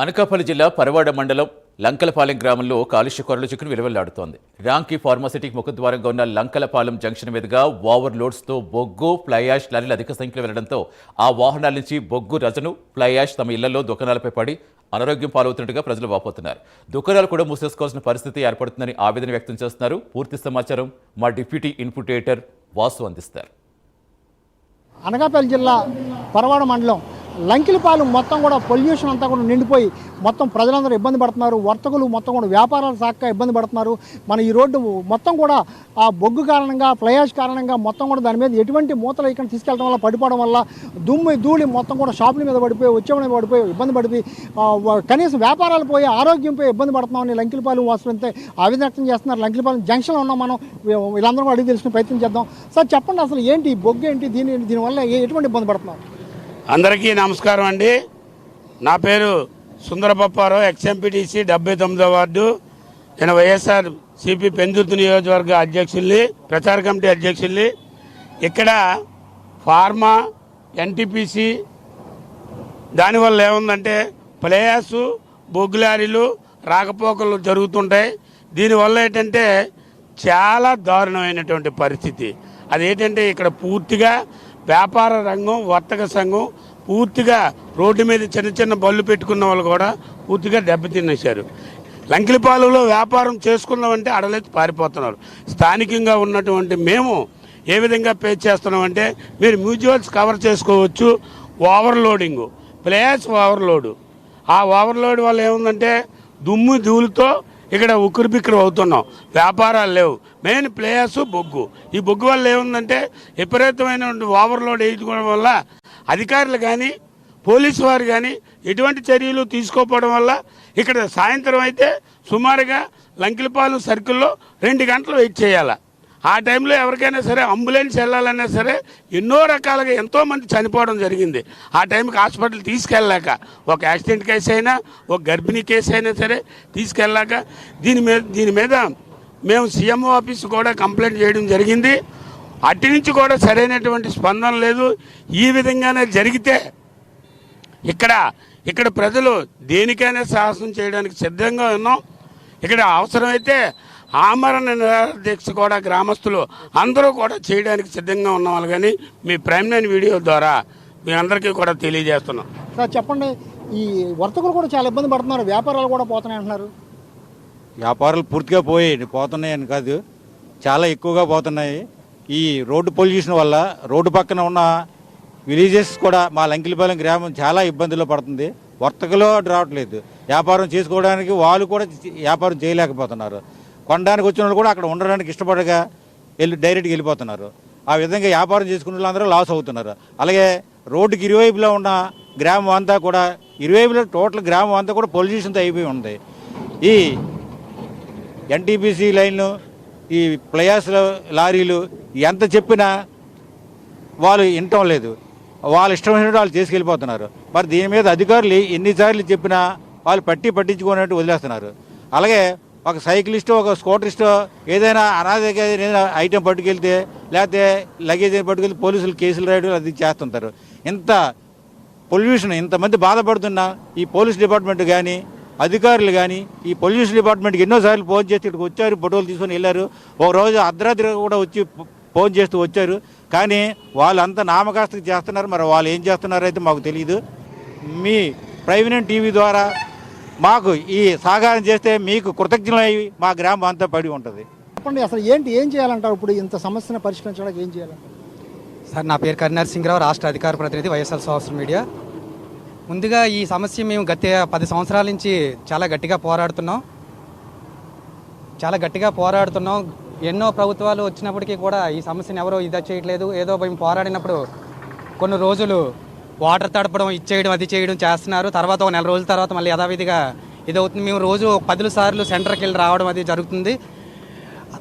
అనకాపల్లి జిల్లా పరవాడ మండలం లంకలపాలెం గ్రామంలో కాలుష్య కొరలు చిక్కును విలువలాడుతోంది రాంకీ ఫార్మాసిటిక్ ముఖద్వారంగా ఉన్న లంకలపాలెం జంక్షన్ మీదుగా ఓవర్ లోడ్స్తో బొగ్గు ఫ్లైయాష్ లారీలు అధిక సంఖ్యలో వెళ్ళడంతో ఆ వాహనాల నుంచి బొగ్గు రజను ఫ్లైయాష్ తమ ఇళ్ళలో దుకాణాలపై పడి అనారోగ్యం పాలవుతున్నట్టుగా ప్రజలు వాపోతున్నారు. దుకాణాలు కూడా మూసేసుకోవాల్సిన పరిస్థితి ఏర్పడుతుందని ఆవేదన వ్యక్తం చేస్తున్నారు. పూర్తి సమాచారం మా డిప్యూటీ ఇన్పుటేటర్ వాసు అందిస్తారు. అనకాపల్లి జిల్లా పరవాడ మండలం లంకిలపాలెం మొత్తం కూడా పొల్యూషన్ అంతా కూడా నిండిపోయి మొత్తం ప్రజలందరూ ఇబ్బంది పడుతున్నారు. వర్తకులు మొత్తం కూడా వ్యాపారాలు సాక్క ఇబ్బంది పడుతున్నారు. మన ఈ రోడ్డు మొత్తం కూడా ఆ బొగ్గు కారణంగా ఫ్లయాష్ కారణంగా మొత్తం కూడా దాని మీద ఎటువంటి మూతలు ఇక్కడ తీసుకెళ్ళడం వల్ల పడిపోవడం వల్ల దుమ్ము ధూళి మొత్తం కూడా షాపుల మీద పడిపోయి వచ్చే మీద పడిపోయి ఇబ్బంది పడిపోయి కనీసం వ్యాపారాలు పోయి ఆరోగ్యం పోయి ఇబ్బంది పడుతున్నామని లంకిలపాలెం వాసులు అంతే ఆవేదన వ్యక్తం చేస్తున్నారు. లంకిలపాలెం జంక్షన్లో ఉన్నాం మనం. వీళ్ళందరూ అడిగి తెలుసుకునే ప్రయత్నం చేద్దాం. సార్ చెప్పండి అసలు ఏంటి బొగ్గు ఏంటి? దీని దీనివల్ల ఏ- ఎటువంటి ఇబ్బంది పడుతున్నారు? అందరికీ నమస్కారం అండి. నా పేరు సుందరపప్పారావు ఎక్స్ఎంపీటీసీ డెబ్బై తొమ్మిదో వార్డు. నేను వైఎస్ఆర్ సిపి పెందుర్తి నియోజకవర్గ అధ్యక్షుల్ని ప్రచార కమిటీ అధ్యక్షుల్ని. ఇక్కడ ఫార్మా ఎన్టీపీసీ దానివల్ల ఏముందంటే ప్లేయర్స్ బొగ్గులారీలు రాకపోకలు జరుగుతుంటాయి. దీనివల్ల ఏంటంటే చాలా దారుణమైనటువంటి పరిస్థితి. అదేంటంటే ఇక్కడ పూర్తిగా వ్యాపార రంగం వర్తక సంఘం పూర్తిగా రోడ్డు మీద చిన్న చిన్న బళ్ళు పెట్టుకున్న వాళ్ళు కూడా పూర్తిగా దెబ్బతినేశారు లంకిలిపాలెంలో వ్యాపారం చేసుకున్నామంటే అడలెత్తి పారిపోతున్నారు. స్థానికంగా ఉన్నటువంటి మేము ఏ విధంగా పే చేస్తున్నామంటే మీరు మ్యూచువల్స్ కవర్ చేసుకోవచ్చు ఓవర్లోడింగ్. Players overload. ఆ ఓవర్లోడ్ వల్ల ఏముందంటే దుమ్ము ధూళితో ఇక్కడ ఉక్కురు బిక్కిరి అవుతున్నాం. వ్యాపారాలు లేవు. మెయిన్ ప్లేయర్స్ బొగ్గు. ఈ బొగ్గు వల్ల ఏముందంటే విపరీతమైన ఓవర్లోడ్ వేయించుకోవడం వల్ల అధికారులు కానీ పోలీసు వారు కానీ ఎటువంటి చర్యలు తీసుకోకపోవడం వల్ల ఇక్కడ సాయంత్రం అయితే సుమారుగా లంకిలపాలెం సర్కిల్లో రెండు గంటలు వెయిట్ చేయాలి. ఆ టైంలో ఎవరికైనా సరే అంబులెన్స్ వెళ్ళాలన్నా సరే ఎన్నో రకాలుగా ఎంతో మంది చనిపోవడం జరిగింది. ఆ టైంకి హాస్పిటల్ తీసుకెళ్ళాక ఒక యాక్సిడెంట్ కేసు అయినా ఒక గర్భిణీ కేసు అయినా సరే తీసుకెళ్ళాక దీని మీద దీని మీద మేము సీఎంఓ ఆఫీస్ కూడా కంప్లైంట్ చేయడం జరిగింది. అటు నుంచి కూడా సరైనటువంటి స్పందన లేదు. ఈ విధంగానే జరిగితే ఇక్కడ ఇక్కడ ప్రజలు దేనికైనా సాహసం చేయడానికి సిద్ధంగా ఉన్నాం. ఇక్కడ అవసరమైతే ఆమరణ దీక్ష కూడా గ్రామస్తులు అందరూ కూడా చేయడానికి సిద్ధంగా ఉన్న వాళ్ళు కానీ మీ ప్రైమ్ నైన్ వీడియో ద్వారా మీ అందరికీ కూడా తెలియజేస్తున్నాం. సార్ చెప్పండి. ఈ వర్తకులు కూడా చాలా ఇబ్బంది పడుతున్నారు. వ్యాపారాలు కూడా పోతున్నాయి అంటున్నారు. వ్యాపారాలు పూర్తిగా పోయాయి. పోతున్నాయని కాదు. చాలా ఎక్కువగా పోతున్నాయి. ఈ రోడ్డు పొల్యూషన్ వల్ల రోడ్డు పక్కన ఉన్న విలేజెస్ కూడా మా లంకిలిపాలెం గ్రామం చాలా ఇబ్బందుల్లో పడుతుంది. వర్తకులు రావట్లేదు. వ్యాపారం చేసుకోవడానికి వాళ్ళు కూడా వ్యాపారం చేయలేకపోతున్నారు. కొనడానికి వచ్చిన వాళ్ళు కూడా అక్కడ ఉండడానికి ఇష్టపడగా వెళ్ళి డైరెక్ట్గా వెళ్ళిపోతున్నారు. ఆ విధంగా వ్యాపారం చేసుకున్న వాళ్ళందరూ లాస్ అవుతున్నారు. అలాగే రోడ్డుకి ఇరువైపులో ఉన్న గ్రామం అంతా కూడా ఇరువైపులో టోటల్ గ్రామం అంతా కూడా పొల్యూషన్తో అయిపోయి ఉంది. ఈ ఎన్టీపీసీ లైన్లు ఈ ప్లయాస్ లారీలు ఎంత చెప్పినా వాళ్ళు వినటం లేదు. వాళ్ళు ఇష్టమైనట్టు వాళ్ళు చేసుకెళ్ళిపోతున్నారు. మరి దీని మీద అధికారులు ఎన్నిసార్లు చెప్పినా వాళ్ళు పట్టి పట్టించుకున్నట్టు వదిలేస్తున్నారు. అలాగే ఒక సైక్లిస్ట్ ఒక స్కూటరిస్ట్ ఏదైనా అనాథగా ఏదైనా ఐటెం పట్టుకెళ్తే లేకపోతే లగేజ్ పట్టుకెళ్తే పోలీసులు కేసులు రాయడం అది చేస్తుంటారు. ఇంత పొల్యూషన్ ఇంతమంది బాధపడుతున్నా ఈ పోలీస్ డిపార్ట్మెంట్ కానీ అధికారులు కానీ ఈ పొల్యూషన్ డిపార్ట్మెంట్కి ఎన్నోసార్లు ఫోన్ చేసి ఇక్కడికి వచ్చారు ఫోటోలు తీసుకొని వెళ్ళారు. ఒక రోజు అర్ధరాత్రి కూడా వచ్చి ఫోన్ చేస్తూ వచ్చారు. కానీ వాళ్ళు అంత నామకాస్తం చేస్తున్నారు. మరి వాళ్ళు ఏం చేస్తున్నారో అయితే మాకు తెలియదు మీ ప్రైవినెంట్ టీవీ ద్వారా మాకు ఈ సహకారం చేస్తే మీకు కృతజ్ఞులై మా గ్రామం అంతా పడి ఉంటుంది. చెప్పండి అసలు ఏంటి ఏం చేయాలంటారు ఇప్పుడు ఇంత సమస్యను పరిష్కరించడానికి ఏం చేయాలంటారు? సార్ నా పేరు కరుణార్ సింగ్రావు రాష్ట్ర అధికార ప్రతినిధి వైఎస్ఆర్ సోషల్ మీడియా. ముందుగా ఈ సమస్య మేము గత పది సంవత్సరాల నుంచి చాలా గట్టిగా పోరాడుతున్నాం. చాలా గట్టిగా పోరాడుతున్నాం. ఎన్నో ప్రభుత్వాలు వచ్చినప్పటికీ కూడా ఈ సమస్యను ఎవరో ఇది చేయట్లేదు. ఏదో మేము పోరాడినప్పుడు కొన్ని రోజులు వాటర్ తడపడం ఇచ్చేయడం అది చేయడం చేస్తున్నారు. తర్వాత ఒక నెల రోజుల తర్వాత మళ్ళీ యథావిధిగా ఇది అవుతుంది మేము రోజు పదులు పదుల సార్లు సెంటర్కి వెళ్ళి రావడం అది జరుగుతుంది.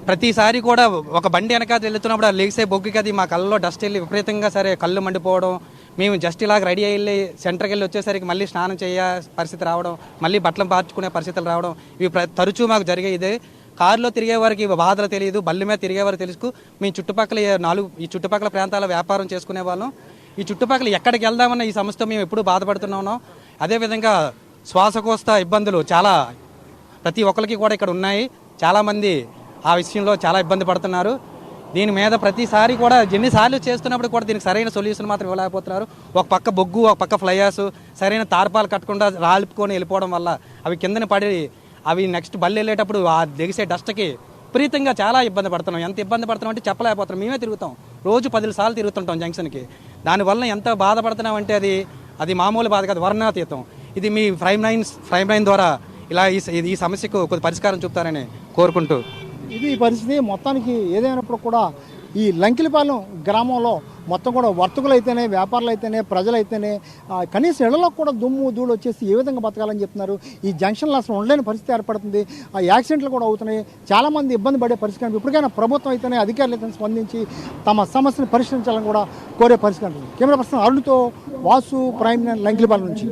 ప్రతిసారి కూడా ఒక బండి వెనక వెళ్తున్నప్పుడు ఆ లేసే బొగ్గుకి అది మా కళ్ళలో డస్ట్ వెళ్ళి విపరీతంగా సరే కళ్ళు మండిపోవడం మేము జస్ట్ ఇలాగ రెడీ అయ్యి వెళ్ళి సెంటర్కి వెళ్ళి వచ్చేసరికి మళ్ళీ స్నానం చేయ పరిస్థితి రావడం మళ్ళీ బట్టలు మార్చుకునే పరిస్థితులు రావడం ఇవి తరచూ మాకు జరిగే ఇదే. కారులో తిరిగే వారికి బాధలు తెలియదు బళ్ళు మీద తిరిగే వారు తెలుసు మేము చుట్టుపక్కల నాలుగు ఈ చుట్టుపక్కల ప్రాంతాల వ్యాపారం చేసుకునే వాళ్ళం. ఈ చుట్టుపక్కల ఎక్కడికి వెళ్దామన్న ఈ సమస్యతో మేము ఎప్పుడు బాధపడుతున్నాం అదేవిధంగా శ్వాసకోశ ఇబ్బందులు చాలా ప్రతి ఒక్కరికి కూడా ఇక్కడ ఉన్నాయి. చాలామంది ఆ విషయంలో చాలా ఇబ్బంది పడుతున్నారు. దీని మీద ప్రతిసారి కూడా ఎన్నిసార్లు చేస్తున్నప్పుడు కూడా దీనికి సరైన సొల్యూషన్ మాత్రం ఇవ్వలేకపోతున్నారు. ఒక పక్క బొగ్గు ఒక పక్క ఫ్లైయర్స్ సరైన తార్పాలు కట్టకుండా రాలిపుకొని వెళ్ళిపోవడం వల్ల అవి కిందన పడి అవి నెక్స్ట్ బళ్ళు వెళ్ళేటప్పుడు ఆ దిగిసే డస్ట్కి విపరీతంగా చాలా ఇబ్బంది పడుతున్నాం. ఎంత ఇబ్బంది పడుతున్నాం అంటే చెప్పలేకపోతున్నాం. మేమే తిరుగుతాం. రోజు పది సార్లు తిరుగుతుంటాం జంక్షన్కి. దానివల్ల ఎంత బాధపడుతున్నాం అంటే అది అది మామూలు బాధ కాదు వర్ణాతీతం. ఇది మీ ఫ్రైమ్ లైన్స్ ఫ్రైమ్ లైన్ ద్వారా ఇలా ఈ సమస్యకు కొద్ది పరిష్కారం చూపుతారని కోరుకుంటూ ఇది పరిస్థితి. మొత్తానికి ఏదైనప్పుడు కూడా ఈ లంకిలిపాలెం గ్రామంలో మొత్తం కూడా వర్తకులు అయితేనే వ్యాపారులు అయితేనే ప్రజలైతేనే ఆ, కనీసం ఇళ్ళలో కూడా దుమ్ము ధూళి వచ్చేసి ఏ విధంగా బతకాలని చెప్తున్నారు. ఈ జంక్షన్లో అసలు ఉండలేని పరిస్థితి ఏర్పడుతుంది. ఆ యాక్సిడెంట్లు కూడా అవుతున్నాయి. చాలామంది ఇబ్బంది పడే పరిస్థితి కనిపి- ఇప్పటికైనా ప్రభుత్వం అయితేనే అధికారులు అయితేనే స్పందించి తమ సమస్యను పరిష్కరించాలని కూడా కోరే పరిస్థితి కెమెరా పర్సన్ అరుణ్తో వాసు ప్రైమ్ లంకిలిపాలెం నుంచి.